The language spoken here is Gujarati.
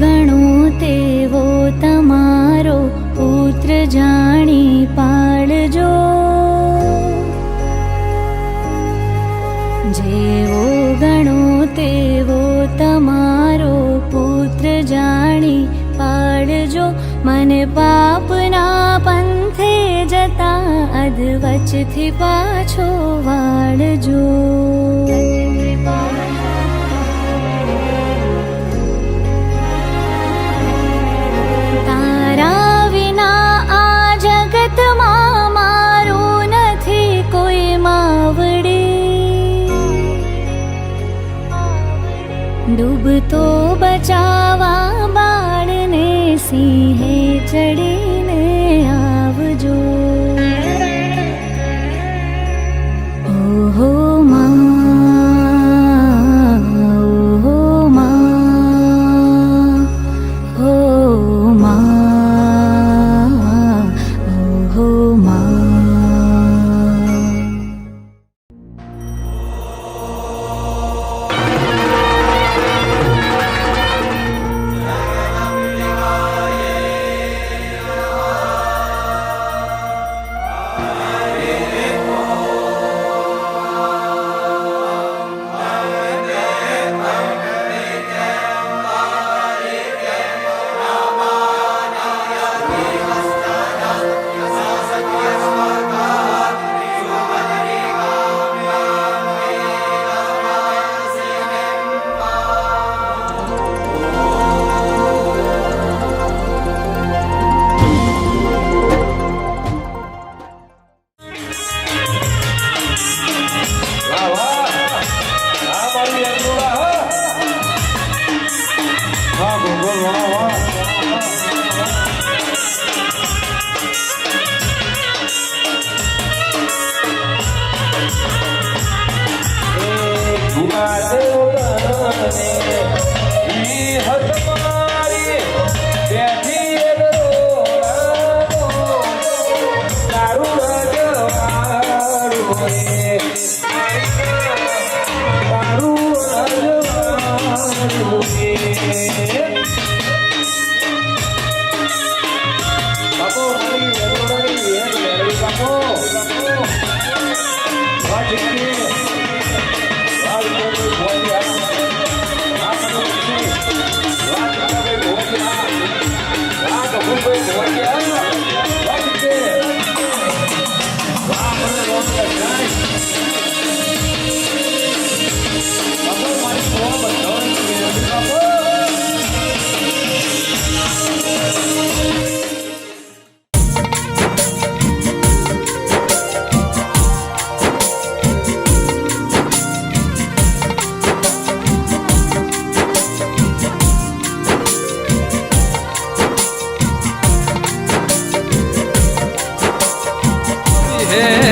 ગણો તેવો તમારો પુત્ર જાણી પાળજો જેવો ગણો તેવો તમારો પુત્ર જાણી પાળજો મને પાપના પંથે જતા અધવચથી પાછો વાળજો. तो बचावा बाण ने सीधे चढ़े ಈ ಹತಮಾ mujer.